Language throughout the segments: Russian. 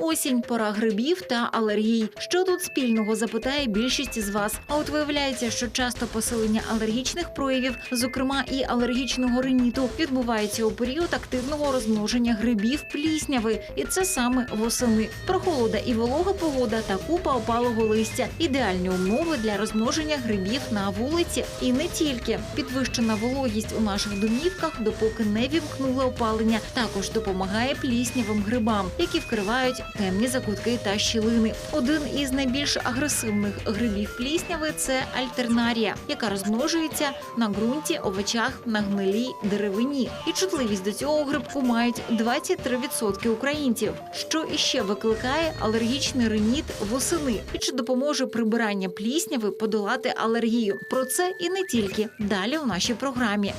Осінь, пора грибів та алергій. Що тут спільного запитає більшість із вас. А от виявляється, що часто посилення алергічних проявів, зокрема і алергічного риніту, відбувається у період активного розмноження грибів плісняви, і це саме восени. Прохолода і волога погода та купа опалого листя ідеальні умови для розмноження грибів на вулиці. І не тільки підвищена вологість у наших домівках, допоки не вімкнули опалення, також допомагає пліснявим грибам, які вкривають темні закутки та щілини. Один із найбільш агресивних грибів плісняви це альтернарія, яка розмножується на ґрунті, овочах, на гнилій деревині. І чутливість до цього грибку мають 23% українців. Що іще викликає алергічний риніт восени? І чи допоможе прибирання плісняви подолати алергію? Про це і не тільки далі у нашій програмі.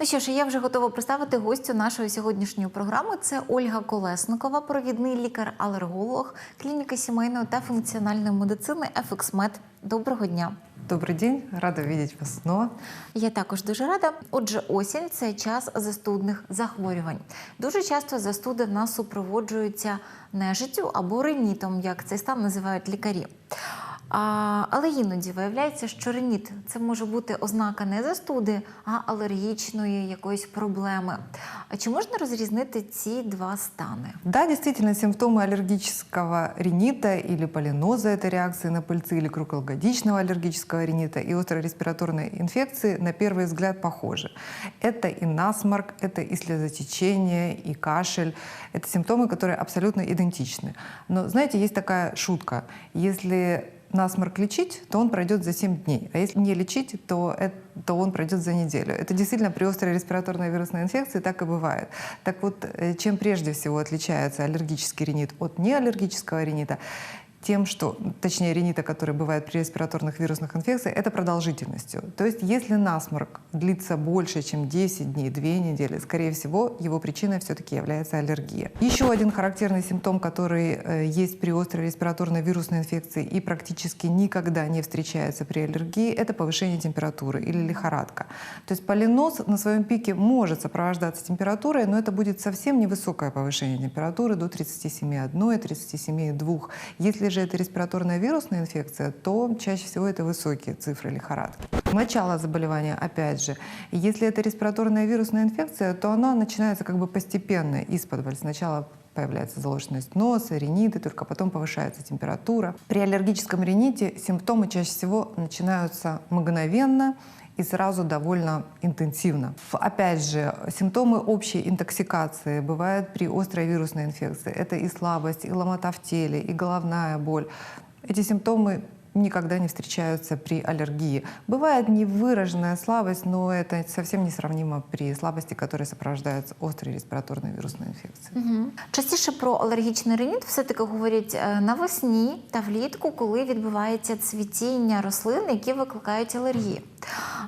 Ну що ж, я вже готова представити гостю нашої сьогоднішньої програми. Це Ольга Колесникова, провідний лікар-алерголог клініки сімейної та функціональної медицини «Ефексмед». Доброго дня. Добрый день, рада видеть вас снова. Я також дуже рада. Отже, осінь це час застудних захворювань. Дуже часто застуди в нас супроводжуються нежиттю або ринітом, як цей стан називають лікарі. А, але іноді виявляється, що реніт це може бути ознака не застуди, а алергічної якоїсь проблеми. А чи можна розрізнити ці два стани? Да, действительно, симптомы аллергического ринита или полиноза, это реакции на пыльцы или круглогодичного аллергического ринита и острой респираторной инфекции на первый взгляд похожи. Это и насморк, это и слезотечение, и кашель. Это симптомы, которые абсолютно идентичны. Но, знаете, есть такая шутка. Если насморк лечить, то он пройдет за 7 дней. А если не лечить, то, это, то он пройдет за неделю. Это действительно при острой респираторной вирусной инфекции так и бывает. Так вот, э, чем прежде всего отличается аллергический ринит от неаллергического ринита, тем, что, точнее, ринита, который бывает при респираторных вирусных инфекциях, это продолжительностью. То есть, если насморк длится больше, чем 10 дней, 2 недели, скорее всего, его причиной все-таки является аллергия. Еще один характерный симптом, который э, есть при острой респираторной вирусной инфекции и практически никогда не встречается при аллергии, это повышение температуры или лихорадка. То есть полинос на своем пике может сопровождаться температурой, но это будет совсем невысокое повышение температуры до 37,1, 37,2. Если же это респираторная вирусная инфекция, то чаще всего это высокие цифры лихорадки. Начало заболевания, опять же, если это респираторная вирусная инфекция, то она начинается как бы постепенно, из-под Сначала появляется заложенность носа, риниты, только потом повышается температура. При аллергическом рините симптомы чаще всего начинаются мгновенно, и сразу довольно интенсивно. Ф- Опять же, симптомы общей интоксикации бывают при острой вирусной инфекции. Это и слабость, и ломота в теле, и головная боль. Эти симптомы никогда не встречаются при аллергии. Бывает невыраженная слабость, но это совсем несравнимо при слабости, которая сопровождается острой респираторной вирусной инфекцией. Угу. Частіше про алергічний реніт все-таки говорять е, навесні та влітку, коли відбувається цвітіння рослин, які викликають алергії.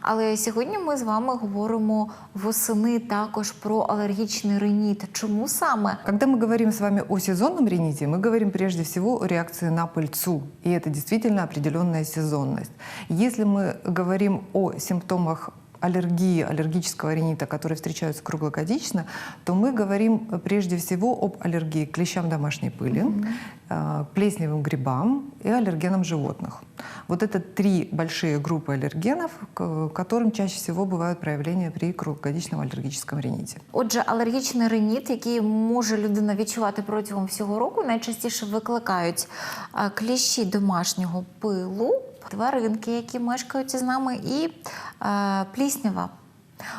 Але сьогодні ми з вами говоримо восени також про алергічний реніт. Чому саме? Когда мы говорим с вами о сезонном рините, мы говорим прежде всего о реакции на пыльцу. И это действительно определенная сезонность. Если мы говорим о симптомах аллергии, аллергического ринита, которые встречаются круглогодично, то мы говорим прежде всего об аллергии к клещам домашней пыли, э, плесневым грибам и аллергенам животных. Вот это три большие группы аллергенов, к которым чаще всего бывают проявления при круглогодичном аллергическом рините. Отже, алергічний реніт, який може людина відчувати протягом всього року, найчастіше викликають е, кліщі домашнього пилу, тваринки, які мешкають з нами, і е, пліснява.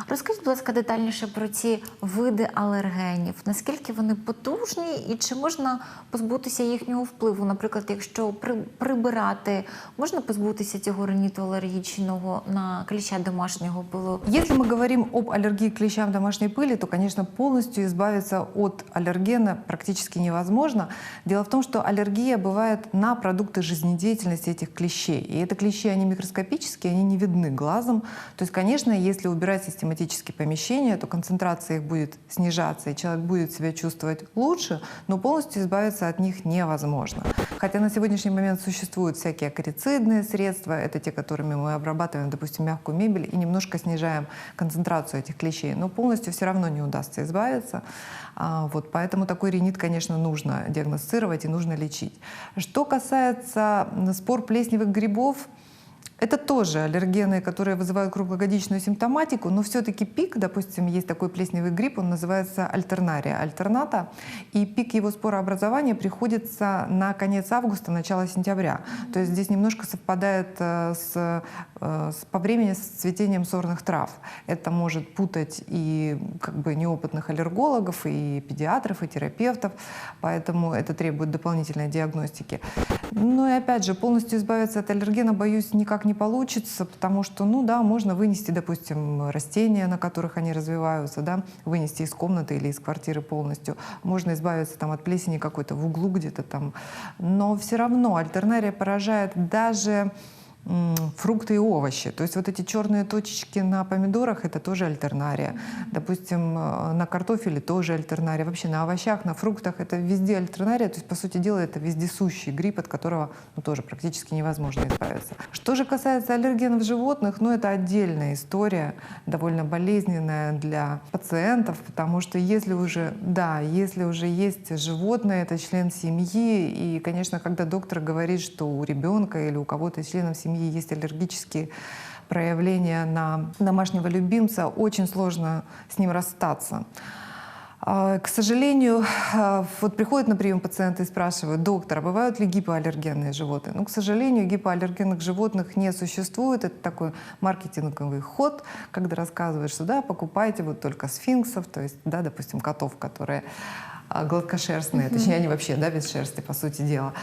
Розкажіть, будь ласка, детальніше про ці види алергенів. Наскільки вони потужні і чи можна позбутися їхнього впливу? Наприклад, якщо при, прибирати, можна позбутися цього реніту алергічного на кліща домашнього пилу? Если мы говорим об аллергии к клещам домашней пыли, то, конечно, полностью избавиться от аллергена практически невозможно. Дело в том, что аллергия бывает на продукты жизнедеятельности этих клещей. И это клещи, они микроскопические, они не видны глазом. То есть, конечно, если убирать систематически помещения, то концентрация их будет снижаться, и человек будет себя чувствовать лучше, но полностью избавиться от них невозможно. Хотя на сегодняшний момент существуют всякие акарицидные средства, это те, которыми мы обрабатываем, допустим, мягкую мебель и немножко снижаем концентрацию этих клещей, но полностью все равно не удастся избавиться. А, Вот, поэтому такой ринит, конечно, нужно диагностировать и нужно лечить. Что касается спор плесневых грибов, это тоже аллергены, которые вызывают круглогодичную симптоматику, но все-таки пик, допустим, есть такой плесневый грипп, он называется альтернария, альтерната, и пик его спорообразования приходится на конец августа, начало сентября. То есть здесь немножко совпадает э, с, э, с- по времени с цветением сорных трав. Это может путать и как бы неопытных аллергологов, и педиатров, и терапевтов, поэтому это требует дополнительной диагностики. Ну и опять же, полностью избавиться от аллергена, боюсь, никак не получится, потому что, ну да, можно вынести, допустим, растения, на которых они развиваются, да, вынести из комнаты или из квартиры полностью. Можно избавиться там от плесени какой-то в углу где-то там. Но все равно альтернария поражает даже фрукты и овощи. То есть вот эти черные точечки на помидорах это тоже альтернария. Допустим, э, на картофеле тоже альтернария. Вообще на овощах, на фруктах это везде альтернария. То есть, по сути дела, это вездесущий грипп, от которого ну, тоже практически невозможно избавиться. Что же касается аллергенов животных, ну это отдельная история, довольно болезненная для пациентов, потому что если уже, да, если уже есть животное, это член семьи, и, конечно, когда доктор говорит, что у ребенка или у кого-то из членов семьи есть аллергические проявления на домашнего любимца, очень сложно с ним расстаться. А, К сожалению, а, вот приходят на прием пациенты и спрашивают, доктор, а бывают ли гипоаллергенные животные? Ну, к сожалению, гипоаллергенных животных не существует. Это такой маркетинговый ход, когда рассказываешь, что да, покупайте вот только сфинксов, то есть, да, допустим, котов, которые а, гладкошерстные, точнее, они вообще, да, без шерсти, по сути дела.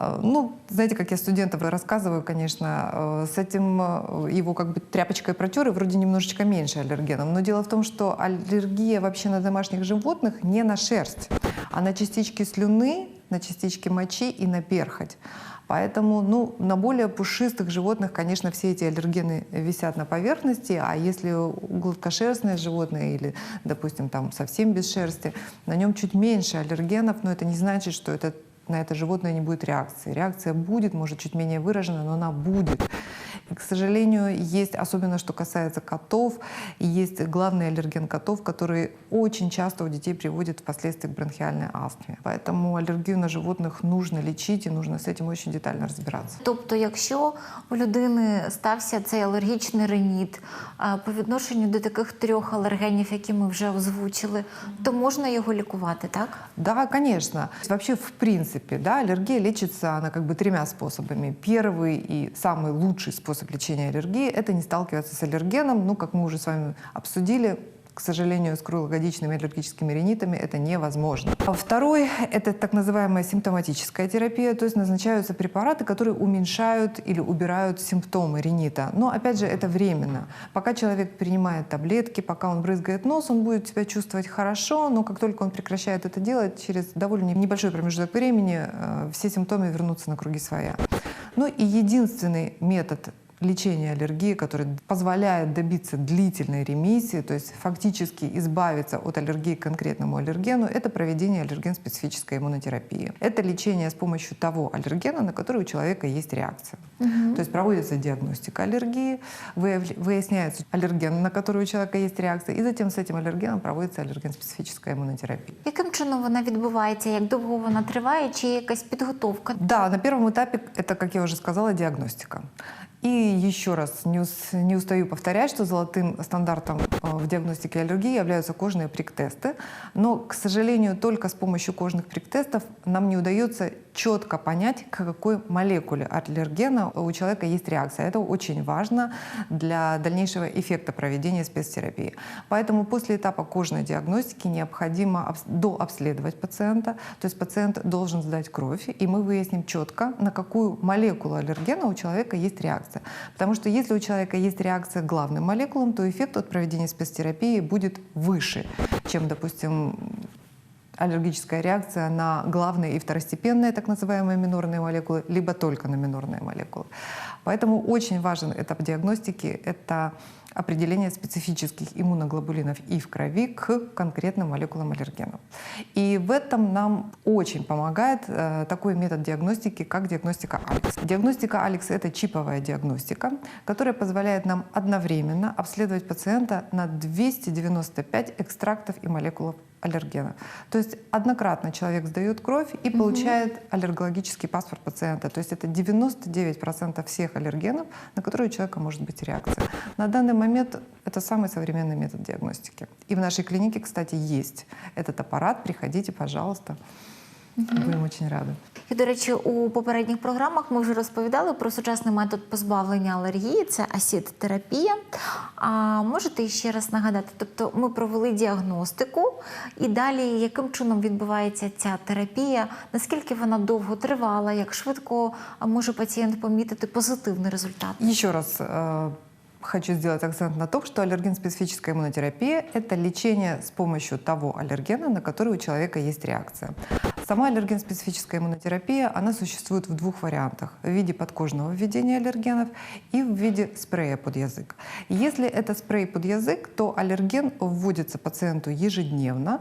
А, Ну, знаете, как я студентам рассказываю, конечно, э, с этим э, его как бы тряпочкой протер, вроде немножечко меньше аллергенов. Но дело в том, что аллергия вообще на домашних животных не на шерсть, а на частички слюны, на частички мочи и на перхоть. Поэтому ну, на более пушистых животных, конечно, все эти аллергены висят на поверхности, а если гладкошерстное животное или, допустим, там совсем без шерсти, на нем чуть меньше аллергенов, но это не значит, что это на это животное не будет реакции. Реакция будет, может, чуть менее выражена, но она будет. И, к сожалению, есть, особенно что касается котов, есть главный аллерген котов, который очень часто у детей приводит впоследствии к бронхиальной астме. Поэтому аллергию на животных нужно лечить и нужно с этим очень детально разбираться. Тобто, якщо у людини стався цей алергічний реніт а, по відношенню до таких трьох алергенів, які ми вже озвучили, то можна його лікувати, так? Да, конечно. Вообще, в принципе, да, аллергия лечится она как бы тремя способами. Первый и самый лучший способ лечения аллергии – это не сталкиваться с аллергеном. Ну, как мы уже с вами обсудили, к сожалению, с круглогодичными аллергическими ринитами это невозможно. А второй – это так называемая симптоматическая терапия, то есть назначаются препараты, которые уменьшают или убирают симптомы ринита. Но, опять же, это временно. Пока человек принимает таблетки, пока он брызгает нос, он будет себя чувствовать хорошо, но как только он прекращает это делать, через довольно небольшой промежуток времени э, все симптомы вернутся на круги своя. Ну и единственный метод лечения аллергии, который позволяет добиться длительной ремиссии, то есть фактически избавиться от аллергии к конкретному аллергену, это проведение аллерген-специфической иммунотерапии. Это лечение с помощью того аллергена, на который у человека есть реакция. То есть проводится диагностика аллергии, выяв- выясняется аллерген, на который у человека есть реакция, и затем с этим аллергеном проводится аллерген-специфическая иммунотерапия. Яким чином вона відбувається? Як довго вона триває? Чи є якась підготовка? Да, на первом этапе это, как я уже сказала, диагностика. И еще раз не, ус- не устаю повторять, что золотым стандартом э, в диагностике аллергии являются кожные прик-тесты. Но, к сожалению, только с помощью кожных прик-тестов нам не удается четко понять, к какой молекуле аллергена у человека есть реакция. Это очень важно для дальнейшего эффекта проведения спецтерапии. Поэтому после этапа кожной диагностики необходимо обс- дообследовать пациента. То есть пациент должен сдать кровь, и мы выясним четко, на какую молекулу аллергена у человека есть реакция. Потому что если у человека есть реакция к главным молекулам, то эффект от проведения спецтерапии будет выше, чем, допустим, аллергическая реакция на главные и второстепенные так называемые минорные молекулы, либо только на минорные молекулы. Поэтому очень важен этап диагностики – это определения специфических иммуноглобулинов и в крови к конкретным молекулам аллергенов. И в этом нам очень помогает э, такой метод диагностики, как диагностика Алекс. Диагностика Алекс — это чиповая диагностика, которая позволяет нам одновременно обследовать пациента на 295 экстрактов и молекул аллергена. То есть однократно человек сдает кровь и получает аллергологический паспорт пациента. То есть это 99% всех аллергенов, на которые у человека может быть реакция. На данный момент это самый современный метод диагностики. И в нашей клинике, кстати, есть этот аппарат. Приходите, пожалуйста. Будем очень рады. І, до речі, у попередніх програмах ми вже розповідали про сучасний метод позбавлення алергії це асід-терапія. А можете ще раз нагадати? Тобто ми провели діагностику, і далі яким чином відбувається ця терапія? Наскільки вона довго тривала? Як швидко а, може пацієнт помітити позитивний результат? Еще раз э, хочу сделать акцент на том, что аллерген-специфическая иммунотерапия – это лечение с помощью того аллергена, на который у человека есть реакция. Сама аллерген-специфическая иммунотерапия, она существует в двух вариантах. В виде подкожного введения аллергенов и в виде спрея под язык. Если это спрей под язык, то аллерген вводится пациенту ежедневно.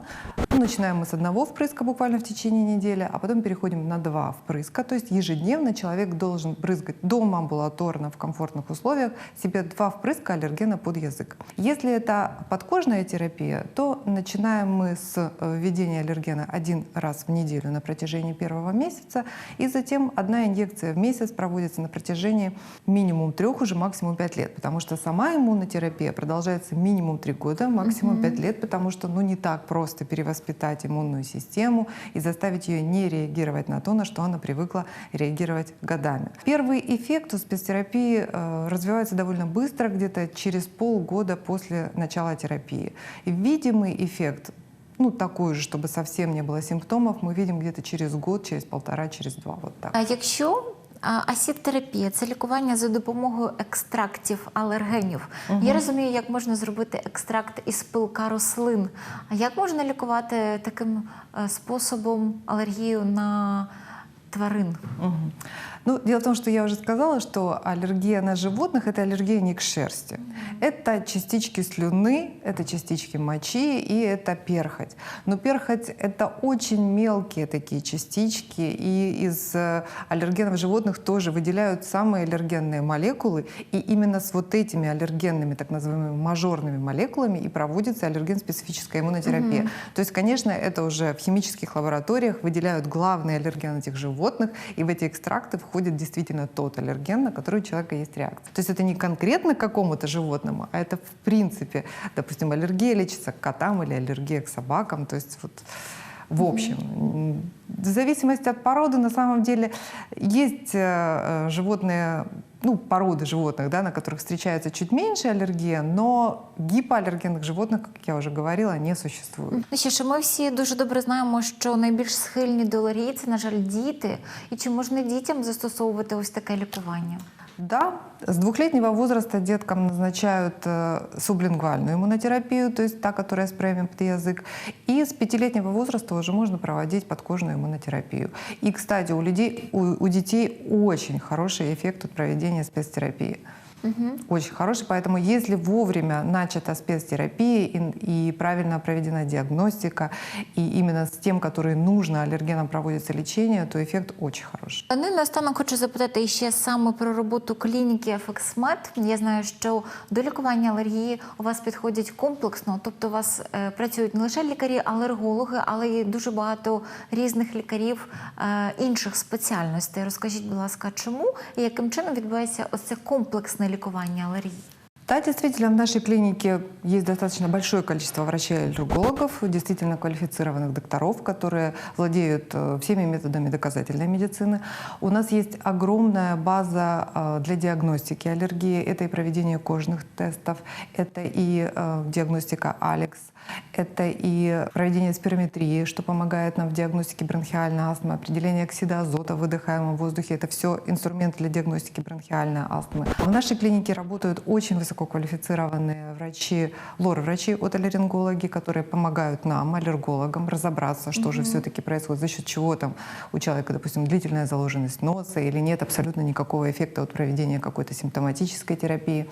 Начинаем мы с одного впрыска буквально в течение недели, а потом переходим на два впрыска. То есть ежедневно человек должен брызгать дома амбулаторно в комфортных условиях себе два впрыска аллергена под язык. Если это подкожная терапия, то начинаем мы с э, введения аллергена один раз в неделю на протяжении первого месяца, и затем одна инъекция в месяц проводится на протяжении минимум трех, уже максимум пять лет, потому что сама иммунотерапия продолжается минимум три года, максимум пять лет, потому что ну, не так просто перевоспитать иммунную систему и заставить ее не реагировать на то, на что она привыкла реагировать годами. Первый эффект у спецтерапии э, развивается довольно быстро, где-то через полгода после начала терапии. И видимый эффект ну, такой же, чтобы совсем не было симптомов, мы видим где-то через год, через полтора, через два, вот так. А а, асід-терапія це лікування за допомогою екстрактів алергенів. Я розумію, як можна зробити екстракт із пилка рослин. А як можна лікувати таким е, способом алергію на тварин? Мгм. Ну, дело в том, что я уже сказала, что аллергия на животных – это аллергия не к шерсти. Это частички слюны, это частички мочи и это перхоть. Но перхоть – это очень мелкие такие частички, и из э, аллергенов животных тоже выделяют самые аллергенные молекулы, и именно с вот этими аллергенными, так называемыми мажорными молекулами и проводится аллерген-специфическая иммунотерапия. То есть, конечно, это уже в химических лабораториях выделяют главный аллерген этих животных, и в эти экстракты входит действительно тот аллерген, на который у человека есть реакция. То есть это не конкретно к какому-то животному, а это в принципе, допустим, аллергия лечится к котам или аллергия к собакам. То есть вот в общем, в зависимости от породы, на самом деле, есть э, э, животные, ну, породы животных, да, на которых встречается чуть меньше аллергия, но гипоаллергенных животных, как я уже говорила, не существует. Ну що ж, ми всі дуже добре знаємо, що найбільш схильні до алергії це, на жаль, діти. І чи можна дітям застосовувати ось таке лікування? Да, с двухлетнего возраста деткам назначают э, сублингвальную иммунотерапию, то есть та, которая с премием под язык. И с пятилетнего возраста уже можно проводить подкожную иммунотерапию. И, кстати, у, людей, у, у детей очень хороший эффект от проведения спецтерапии. Очень хороший, поэтому если вовремя начата спецтерапия и, и правильно проведена диагностика, и именно с тем, который нужно аллергенам проводится лечение, то эффект очень хороший. Ну і наостанок хочу запитати ще саме про роботу клініки FXMed. Я знаю, що до лікування алергії у вас підходять комплексно, тобто у вас е, працюють не лише лікарі-алергологи, але й дуже багато різних лікарів е, інших спеціальностей. Розкажіть, будь ласка, чому і яким чином відбувається ось це комплексне лікування алергії? Да, действительно, в нашей клинике есть достаточно большое количество врачей-аллергологов, действительно квалифицированных докторов, которые владеют э, всеми методами доказательной медицины. У нас есть огромная база э, для диагностики аллергии. Это и проведение кожных тестов, это и э, диагностика Алекс, это и проведение спирометрии, что помогает нам в диагностике бронхиальной астмы, определение оксида азота в выдыхаемом воздухе. Это все инструменты для диагностики бронхиальной астмы. В нашей клинике работают очень высококвалифицированные врачи, лор-врачи, отоларингологи, которые помогают нам, аллергологам, разобраться, что же все-таки происходит, за счет чего там у человека, допустим, длительная заложенность носа или нет абсолютно никакого эффекта от проведения какой-то симптоматической терапии.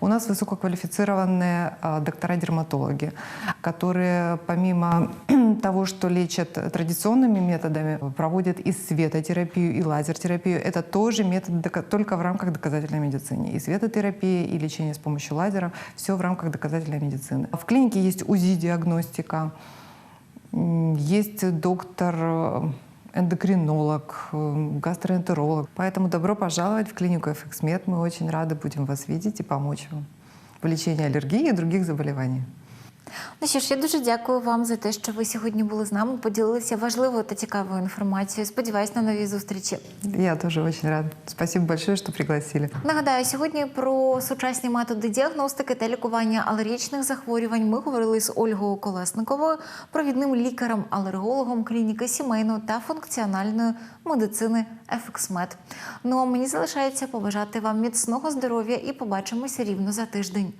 У нас высококвалифицированные а, доктора-дерматологи, которые помимо того, что лечат традиционными методами, проводят и светотерапию, и лазертерапию. Это тоже метод только в рамках доказательной медицины. И светотерапия, и лечение с помощью лазера – все в рамках доказательной медицины. В клинике есть УЗИ-диагностика, есть доктор э, эндокринолог, э, гастроэнтеролог. Поэтому добро пожаловать в клинику FXMed. Мы очень рады будем вас видеть и помочь вам в лечении аллергии и других заболеваний. Ну що ж, я дуже дякую вам за те, що ви сьогодні були з нами, поділилися важливою та цікавою інформацією. Сподіваюсь на нові зустрічі. Я тоже очень рада. Спасибо большое, что пригласили. Нагадаю, сьогодні про сучасні методи діагностики та лікування алергічних захворювань ми говорили з Ольгою Колесниковою, провідним лікарем-алергологом клініки сімейної та функціональної медицини «Ефексмед». Ну а мені залишається побажати вам міцного здоров'я і побачимося рівно за тиждень.